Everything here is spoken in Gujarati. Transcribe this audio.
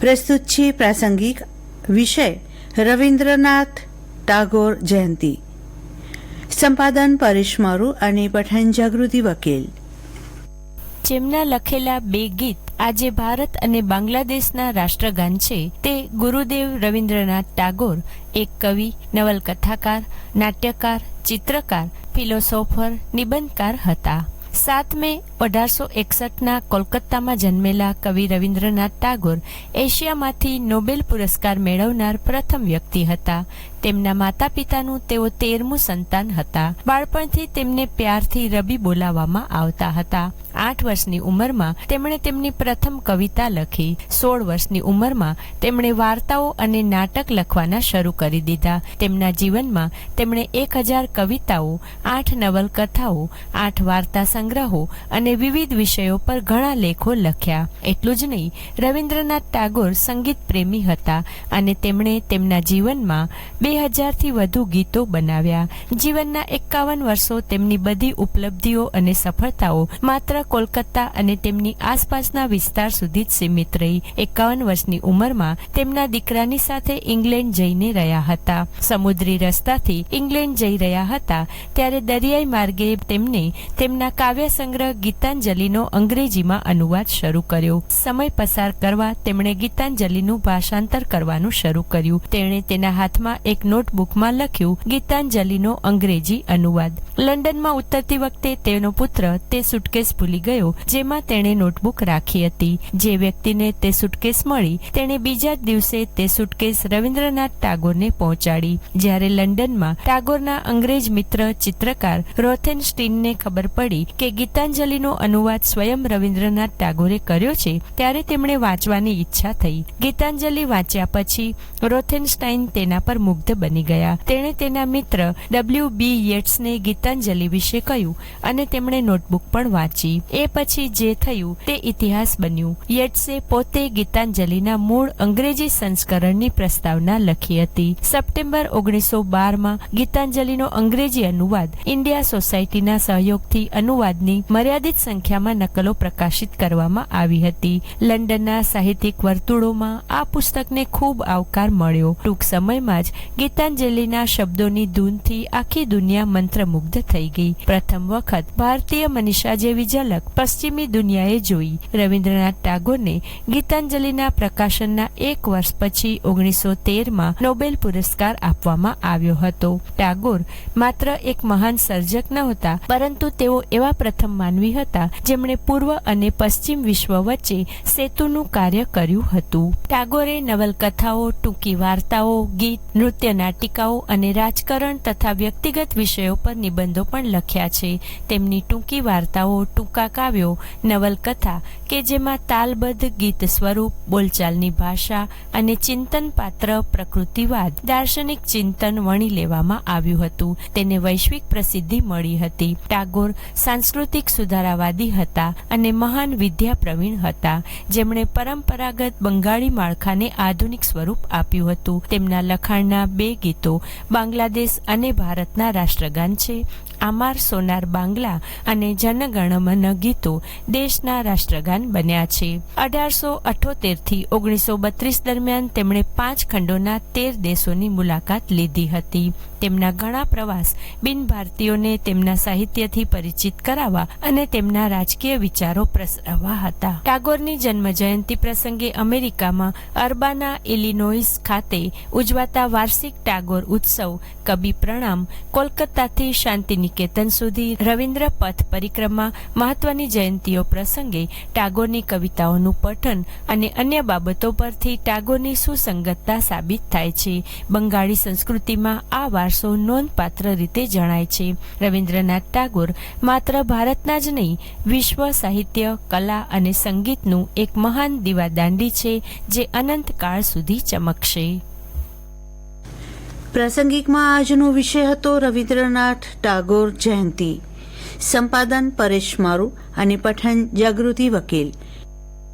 પ્રસ્તુત છે પ્રાસંગિક વિષય, રવિન્દ્રનાથ ટાગોર જયંતિ. સંપાદન પરેશ અને પઠન જાગૃતિ વકીલ. જેમના લખેલા બે ગીત આજે ભારત અને બાંગ્લાદેશના રાષ્ટ્રગાન છે, તે ગુરુદેવ રવિન્દ્રનાથ ટાગોર, એક કવિ, નવલકથાકાર, નાટ્યકાર, ચિત્રકાર, ફિલોસોફર, નિબંધકાર હતા. સાત મે અઢારસો એકસઠના કોલકાતામાં જન્મેલા કવિ રવિન્દ્રનાથ ટાગોર એશિયામાંથી નોબેલ પુરસ્કાર મેળવનાર પ્રથમ વ્યક્તિ હતા. તેમના માતા પિતાનું તેઓ તેરમું સંતાન હતા. બાળપણથી તેમને પ્યારથી રબી બોલાવવામાં આવતા હતા. આઠ વર્ષની ઉંમરમાં તેમણે તેમની પ્રથમ કવિતા લખી. સોળ વર્ષની ઉંમરમાં તેમણે વાર્તાઓ અને નાટક લખવાના શરૂ કરી દીધા. તેમના જીવનમાં તેમણે એક હજાર કવિતાઓ, આઠ નવલકથાઓ, આઠ વાર્તા સંગ્રહો અને વિવિધ વિષયો પર ઘણા લેખો લખ્યા. એટલું જ નહીં, રવિન્દ્રનાથ ટાગોર સંગીત પ્રેમી હતા અને તેમણે તેમના જીવનમાં બે હજારથી વધુ ગીતો બનાવ્યા. જીવનના એકાવન વર્ષો તેમની બધી ઉપલબ્ધિઓ અને સફળતાઓ માત્ર કોલકાતા અને તેમની આસપાસના વિસ્તાર સુધી જ સીમિત રહી. એકાવન વર્ષની ઉંમરમાં તેમના દીકરાની સાથે ઇંગ્લેન્ડ જઈને રહ્યા હતા. સમુદ્રી રસ્તાથી ઇંગ્લેન્ડ જઈ રહ્યા હતા, ત્યારે દરિયાઈ માર્ગે તેમને તેમના કાવ્ય સંગ્રહ ગીતાંજલિનો અંગ્રેજીમાં અનુવાદ શરૂ કર્યો. સમય પસાર કરવા તેમણે ગીતાંજલિનું ભાષાંતર કરવાનું શરૂ કર્યું. તેણે તેના હાથમાં એક નોટબુકમાં લખ્યું, ગીતાંજલિનો અંગ્રેજી અનુવાદ. લંડનમાં ઉતરતી વખતે તેનો પુત્ર તે સુટકેસ ભૂલી ગયો, જેમાં તેણે નોટબુક રાખી હતી. જે વ્યક્તિને તે સુટકેસ મળી, તેણે બીજા દિવસે તે સુટકેસ રવિન્દ્રનાથ ટાગોરને પહોંચાડી. જ્યારે લંડનમાં ટાગોરના અંગ્રેજ મિત્ર ચિત્રકાર રોથેનસ્ટીનને ખબર પડી કે ગીતાંજલિનો અનુવાદ સ્વયં રવિન્દ્રનાથ ટાગોરે કર્યો છે, ત્યારે તેમણે વાંચવાની ઈચ્છા થઈ. ગીતાંજલિ વાંચ્યા પછી રોથેનસ્ટાઇન તેના પર મુગ્ધ બની ગયા. તેણે તેના મિત્ર ડબલ્યુ બી યેટ્સને ગીતાંજલિ વિશે કહ્યું અને તેમણે નોટબુક પણ વાંચી. એ પછી જે થયું તે ઇતિહાસ બન્યું. યેટ્સે પોતે ગીતાંજલિના મૂળ અંગ્રેજી સંસ્કરણની પ્રસ્તાવના લખી હતી. સપ્ટેમ્બર ઓગણીસો બારમાં ગીતાંજલિનો અંગ્રેજી અનુવાદ ઇન્ડિયા સોસાયટીના સહયોગથી અનુવાદની મર્યાદિત સંખ્યામાં નકલો પ્રકાશિત કરવામાં આવી હતી. લંડનના સાહિત્યિક વર્તુળોમાં આ પુસ્તકને ખૂબ આવકાર મળ્યો. ટૂંક સમયમાં જ ગીતાંજલિના શબ્દોની ધૂનથી આખી દુનિયા મંત્રમુગ્ધ થઈ ગઈ. પ્રથમ વખત ભારતીય મનીષા જેવી ઝલક પશ્ચિમી દુનિયાએ જોઈ. રવિન્દ્રનાથ ટાગોરને ગીતાંજલિના પ્રકાશનના એક વર્ષ પછી ઓગણીસો તેરમાં નોબેલ પુરસ્કાર આપવામાં આવ્યો હતો. ટાગોર માત્ર એક મહાન સર્જક નહોતા, પરંતુ તેઓ એવા પ્રથમ માનવી હતા જેમણે પૂર્વ અને પશ્ચિમ વિશ્વ વચ્ચે સેતુનું કાર્ય કર્યું હતું. ટાગોરે નવલકથાઓ, ટૂંકી વાર્તાઓ, ગીત, નૃત્ય નાટિકાઓ અને રાજકારણ તથા વ્યક્તિગત વિષયો પર નિબંધો પણ લખ્યા છે. તેમની ટૂંકી વાર્તાઓ, ટૂંકા કાવ્યો, નવલકથા કે જેમાં તાલબદ્ધ ગીત સ્વરૂપ, બોલચાલની ભાષા અને ચિંતન પાત્ર પ્રકૃતિવાદ, દાર્શનિક ચિંતન વણી લેવામાં આવ્યું હતું. તેને વૈશ્વિક પ્રસિદ્ધિ મળી હતી. ટાગોર સાંસ્કૃતિક સુધારાવાદી હતા અને મહાન વિદ્યા પ્રવીણ હતા. જેમણે પરંપરાગત બંગાળી માળખાને આધુનિક સ્વરૂપ આપ્યું હતું. તેમના લખાણના બે ગીતો બાંગ્લાદેશ અને ભારતના રાષ્ટ્રગાન છે. આમાર સોનાર બાંગ્લા અને જનગણમન ગીતો દેશના રાષ્ટ્રગાન બન્યા છે. અઢારસો અઠોતેરથી ઓગણીસો બત્રીસ દરમિયાન તેમણે પાંચ ખંડોના તેર દેશોની મુલાકાત લીધી હતી. તેમના ઘણા પ્રવાસ બિન ભારતીયોને તેમના સાહિત્યથી પરિચિત કરાવવા અને તેમના રાજકીય વિચારો પ્રસરાવવા હતા. ટાગોરની જન્મ જયંતિ પ્રસંગે અમેરિકામાં અરબાના, ઇલિનોઇસ ખાતે ઉજવાતા વાર્ષિક ટાગોર ઉત્સવ કબી પ્રણામ કોલકાતાથી શાંતિ નિકેતન સુધી રવિન્દ્ર પથ પરિક્રમા મહત્વની જયંતિઓ પ્રસંગે ટાગોરની કવિતાઓનું પઠન અને અન્ય બાબતો પરથી ટાગોરની સુસંગતતા સાબિત થાય છે. બંગાળી સંસ્કૃતિમાં આ વારસો નોંધપાત્ર રીતે જણાય છે. રવિન્દ્રનાથ ટાગોર માત્ર ભારતના જ નહીં, વિશ્વ સાહિત્ય, કલા અને સંગીતનું એક મહાન દીવાદાંડી છે, જે અનંત કાળ સુધી ચમકશે. પ્રાસંગિકમાં આજનો વિષય હતો રવિન્દ્રનાથ ટાગોર જયંતિ. સંપાદન પરેશ મારુ અને પઠન જાગૃતિ વકીલ.